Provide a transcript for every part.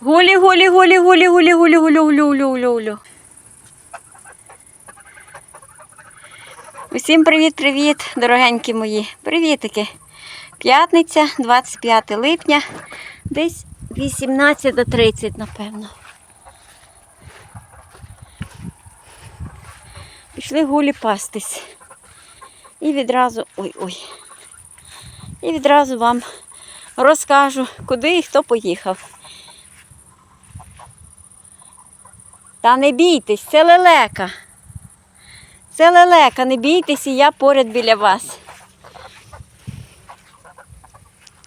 Гулі. Усім привіт-привіт, дорогенькі мої. Привітики. П'ятниця, 25 липня, десь 18.30, напевно. Пішли гулі пастись. І відразу. Ой-ой. І відразу вам розкажу, куди і хто поїхав. Та не бійтесь, це лелека. Це лелека, не бійтеся, я поряд біля вас.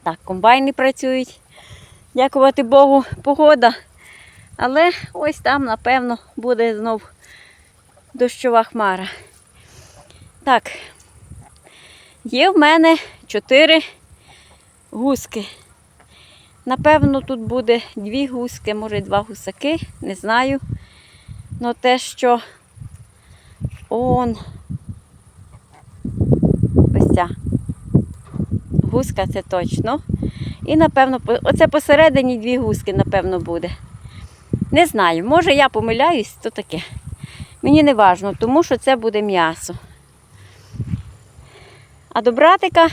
Так, комбайни працюють. Дякувати Богу, погода. Але ось там, напевно, буде знов дощова хмара. Так, є в мене чотири гуски. Напевно, тут буде дві гуски, може два гусаки, не знаю. Ну те, що он ось ця гуска це точно. І, напевно, оце посередині дві гуски, напевно, буде. Не знаю, може я помиляюсь, то таке. Мені не важно, тому що це буде м'ясо. А до братика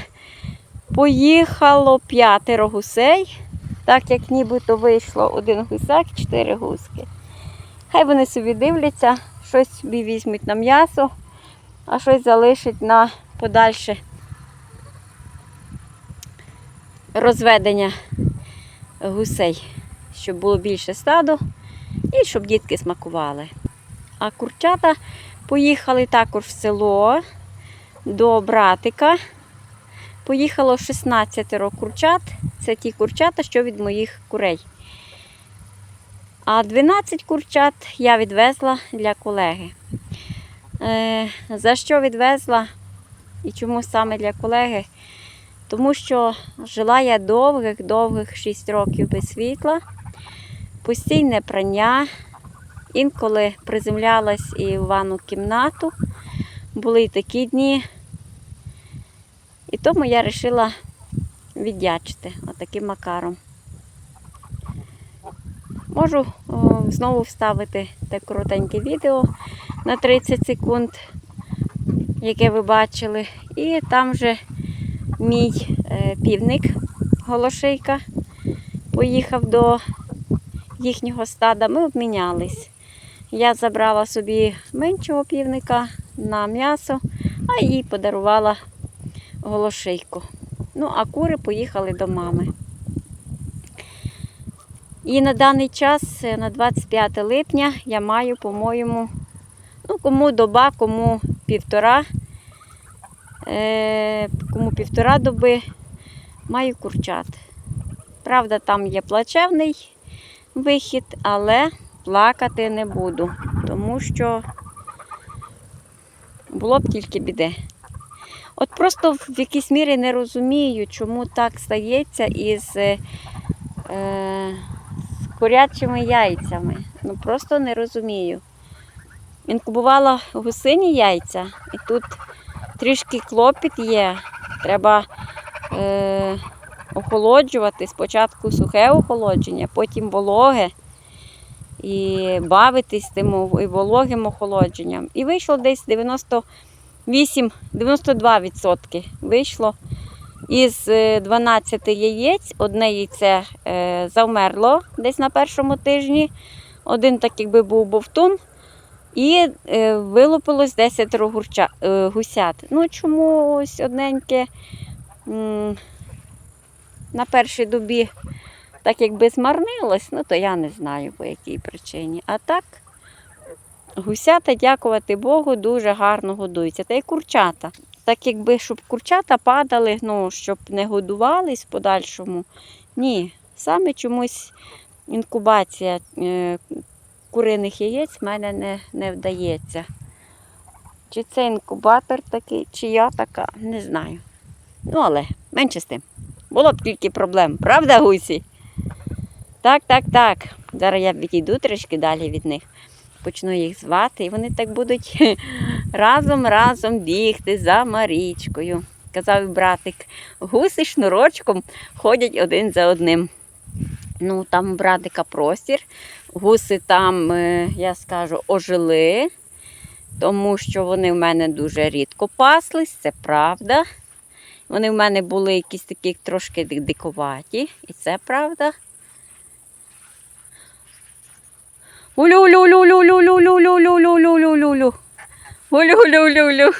поїхало п'ятеро гусей, так як нібито вийшло один гусак, чотири гуски. Хай вони собі дивляться, щось собі візьмуть на м'ясо, а щось залишать на подальше розведення гусей, щоб було більше стаду і щоб дітки смакували. А курчата поїхали також в село до братика. Поїхало 16 курчат. Це ті курчата, що від моїх курей. А 12 курчат я відвезла для колеги. Е, за що відвезла і чому саме для колеги? Тому що жила я довгих-довгих 6 років без світла, постійне прання, інколи приземлялась і в ванну кімнату. Були й такі дні. І тому я вирішила віддячити отаким макаром. Можу знову вставити те коротеньке відео на 30 секунд, яке ви бачили. І там же мій е, півник Голошейка поїхав до їхнього стада. Ми обмінялись. Я забрала собі меншого півника на м'ясо, а їй подарувала голошейку. Ну, а кури поїхали до мами. І на даний час, е, на 25 липня, я маю, по-моєму, ну, кому доба, кому півтора, е, кому півтора доби, маю курчат. Правда, там є плачевний вихід, але плакати не буду, тому що було б тільки біде. От просто в якійсь мірі не розумію, чому так стається із е, е, курячими яйцями. Ну просто не розумію. Інкубувала гусині яйця, і тут трішки клопіт є. Треба е, охолоджувати. Спочатку сухе охолодження, потім вологе. І бавитись тим і вологим охолодженням. І вийшло десь 98, 92% вийшло. Із е, 12 яєць одне яйце е, завмерло десь на першому тижні, один так якби був бовтун, і е, вилупилось 10 гурча, е, гусят. Ну чому ось одненьке на першій добі так якби змарнилось, ну то я не знаю по якій причині. А так, гусята, дякувати Богу, дуже гарно годуються. Та й курчата. Так якби, щоб курчата падали, ну, щоб не годувались в подальшому. Ні, саме чомусь інкубація е, куриних яєць в мене не, не вдається. Чи це інкубатор такий, чи я така, не знаю. Ну, але менше з тим. Було б тільки проблем, правда, гусі? Так, так, так. Зараз я відійду трішки далі від них. Почну їх звати, і вони так будуть разом-разом бігти за Марічкою. Казав братик, гуси шнурочком ходять один за одним. Ну, там у братика простір. Гуси там, е, я скажу, ожили, тому що вони в мене дуже рідко паслись, це правда. Вони в мене були якісь такі трошки диковаті, і це правда. Улю-лю-лю-лю-лю-лю-лю-лю-лю-лю-лю-лю. Улю-лю-лю-лю.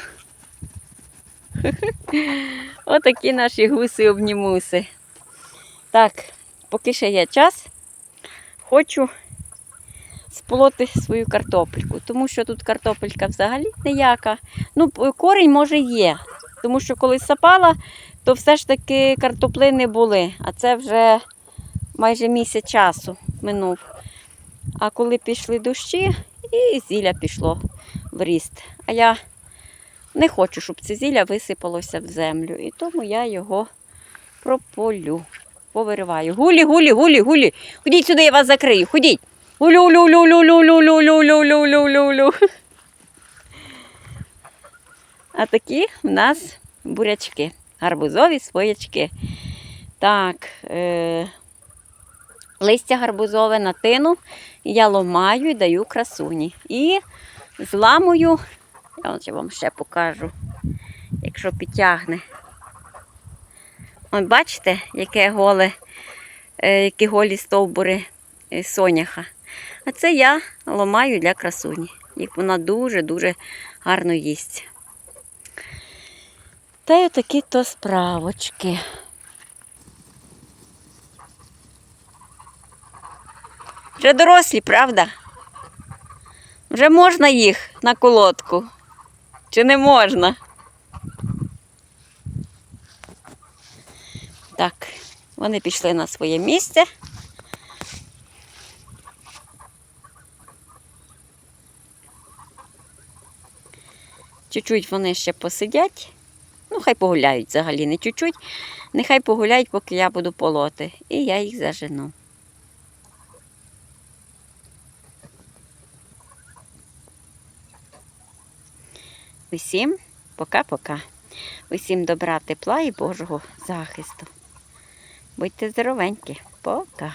Отакі наші гуси-обнімуси. Так, поки ще є час, хочу сполоти свою картопельку, тому що тут картопелька взагалі ніяка. Ну, корінь може є, тому що коли сапала, то все ж таки картоплини були, а це вже майже місяць часу минув. А коли пішли дощі, і зілля пішло в ріст. А я не хочу, щоб це зілля висипалося в землю. І тому я його прополю, повириваю. Гулі, гулі, гулі, гулі. Ходіть сюди, я вас закрию. Ходіть. Гулю, лю, лю, лю, лю, лю, лю, лю, лю, лю, лю, лю, лю. А такі в нас бурячки, гарбузові своячки. Так, е- листя гарбузове на тину я ломаю і даю красуні. І зламую, я вам ще покажу, якщо підтягне. От бачите, яке голе, е, які голі стовбури е, соняха. А це я ломаю для красуні. Їх вона дуже-дуже гарно їсть. Та й такі то справочки. Вже дорослі, правда? Вже можна їх на колодку? Чи не можна? Так, вони пішли на своє місце. Чуть-чуть вони ще посидять. Ну, хай погуляють взагалі, не чуть-чуть. Нехай погуляють, поки я буду полоти. І я їх зажену. Усім пока-пока. Усім добра, тепла і Божого захисту. Будьте здоровенькі. Пока.